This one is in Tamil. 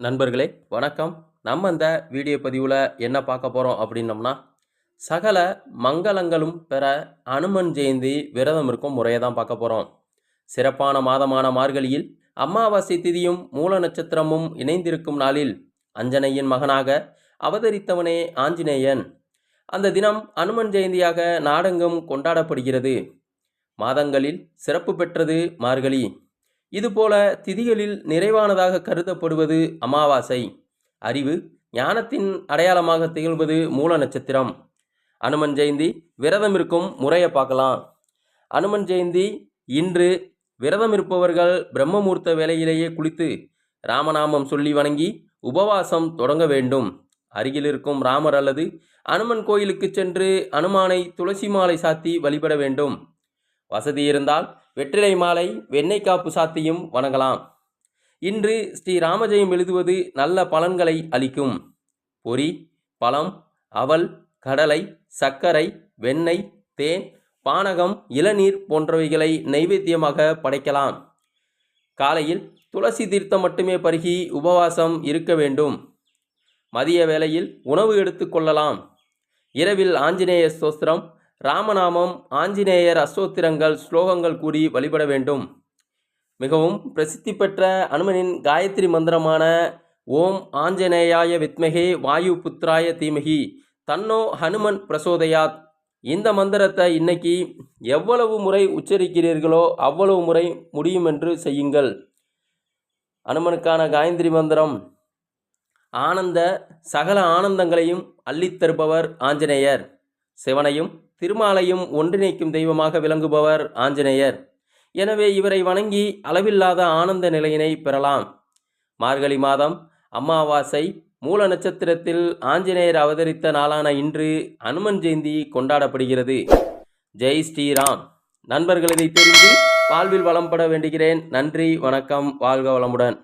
நண்பர்களே வணக்கம். நம்ம இந்த வீடியோ பதிவில் என்ன பார்க்க போகிறோம் அப்படின்னம்னா சகல மங்களங்களும் பெற அனுமன் ஜெயந்தி விரதம் இருக்கும் முறையை தான் பார்க்க போகிறோம் சிறப்பான மாதமான மார்கழியில் அமாவாசை திதியும் மூல நட்சத்திரமும் இணைந்திருக்கும் நாளில் அஞ்சனையின் மகனாக அவதரித்தவனே ஆஞ்சநேயன். அந்த தினம் அனுமன் ஜெயந்தியாக நாடெங்கும் கொண்டாடப்படுகிறது. மாதங்களில் சிறப்பு பெற்றது மார்கழி. இதுபோல திதிகளில் நிறைவானதாக கருதப்படுவது அமாவாசை. அறிவு ஞானத்தின் அடையாளமாக திகழ்வது மூல நட்சத்திரம். அனுமன் ஜெயந்தி விரதம் இருக்கும் முறையை பார்க்கலாம். அனுமன் ஜெயந்தி இன்று விரதம் இருப்பவர்கள் பிரம்மமூர்த்த வேலையிலேயே குளித்து ராமநாமம் சொல்லி வணங்கி உபவாசம் தொடங்க வேண்டும். அருகில் இருக்கும் ராமர் அல்லது அனுமன் கோயிலுக்கு சென்று அனுமானை துளசி மாலை சாத்தி வழிபட வேண்டும். வசதி இருந்தால் வெற்றிலை மாலை வெண்ணெய் காப்பு சாத்தியும் வணங்கலாம். இன்று ஸ்ரீ ராமஜெயம் எழுதுவது நல்ல பலன்களை அளிக்கும். பொரி பழம் அவல் கடலை சர்க்கரை வெண்ணெய் தேன் பானகம் இளநீர் போன்றவைகளை நைவேத்தியமாக படைக்கலாம். காலையில் துளசி தீர்த்தம் மட்டுமே பருகி உபவாசம் இருக்க வேண்டும். மதிய வேளையில் உணவு எடுத்துக்கொள்ளலாம் இரவில் ஆஞ்சநேய ஸ்தோஸ்திரம் ராமநாமம் ஆஞ்சநேயர் அஸ்தோத்திரங்கள் ஸ்லோகங்கள் கூறி வழிபட வேண்டும். மிகவும் பிரசித்தி பெற்ற அனுமனின் காயத்ரி மந்திரமான ஓம் ஆஞ்சநேயாய வித்மகே வாயு புத்திராய தீமகி தன்னோ ஹனுமன் பிரசோதயாத். இந்த மந்திரத்தை இன்னைக்கு எவ்வளவு முறை உச்சரிக்கிறீர்களோ அவ்வளவு முறை முடியும் என்று செய்யுங்கள். அனுமனுக்கான காயத்ரி மந்திரம் ஆனந்த சகல ஆனந்தங்களையும் அள்ளித்தருபவர் ஆஞ்சநேயர். சிவனையும் திருமாலையும் ஒன்றிணைக்கும் தெய்வமாக விளங்குபவர் ஆஞ்சநேயர். எனவே இவரை வணங்கி அளவில்லாத ஆனந்த நிலையினை பெறலாம். மார்கழி மாதம் அமாவாசை மூல நட்சத்திரத்தில் ஆஞ்சநேயர் அவதரித்த நாளான இன்று அனுமன் ஜெயந்தி கொண்டாடப்படுகிறது. ஜெய் ஸ்ரீராம். நண்பர்கள் இதை தெரிந்து வாழ்வில் வளம்பட வேண்டுகிறேன். நன்றி வணக்கம் வாழ்க வளமுடன்.